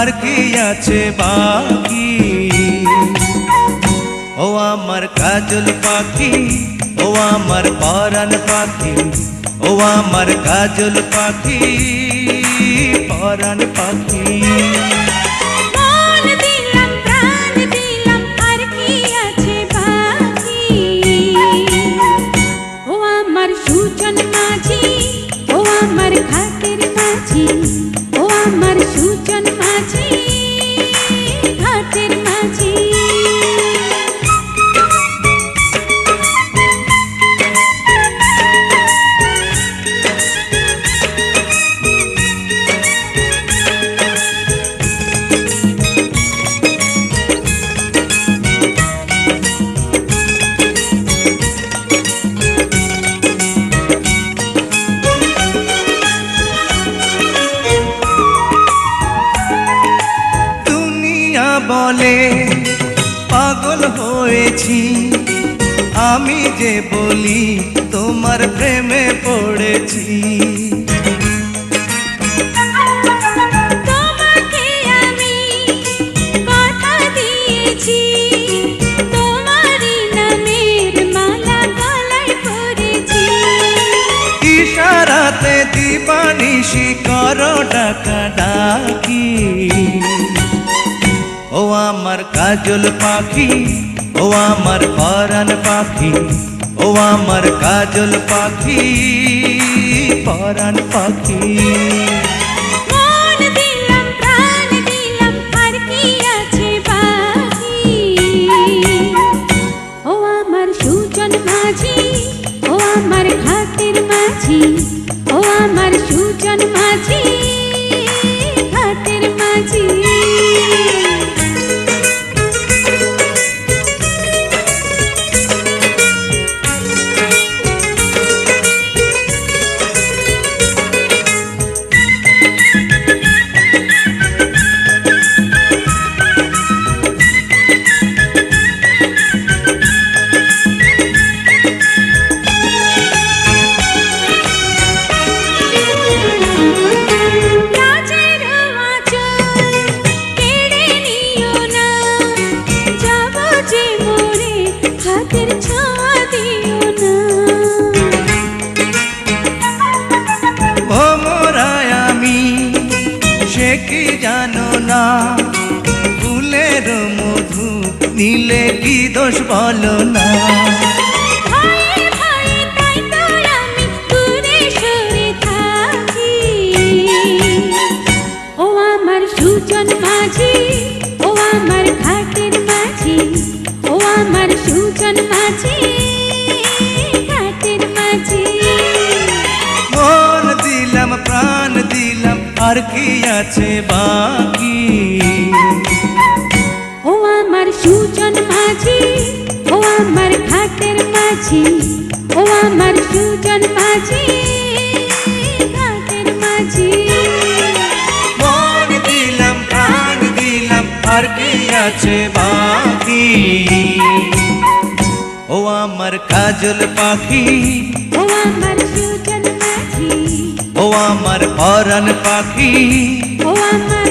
আছে বাকি? ও আমার কাজল পাখি, ও আমার পরাণ পাখি, ও আমার কাজল পাখি, পরাণ পাখি। কি আমার সুজন মাঝি বলে পাগল হয়েছি। আমি যে বলি তোমার প্রেমে পড়েছি। ইশারাতে দিবানিশি করো ডাকা ডাকি। ও আমার কাজল পাখি, ও আমার পরাণ পাখি, ও আমার কাজল পাখি, পরাণ পাখি। ঘাটের মাঝি নিলে কি দোষ বলো না? সুজন মাঝি ও আমার ঘাটের মাঝি ও আমার সুজন মাঝি ঘাটের মাঝি। মন দিলাম প্রাণ দিলাম আর কি আছে বাকি? সুজন মাঝি ও আমার ঘাটের মাঝি ও আমার সুজন মাঝি ঘাটের মাঝি মন দিলাম প্রাণ দিলাম আর কি আছে বাকি ও আমার কাজল পাখি ও আমার সুজন মাঝি ও আমার পরাণ পাখি ও আমার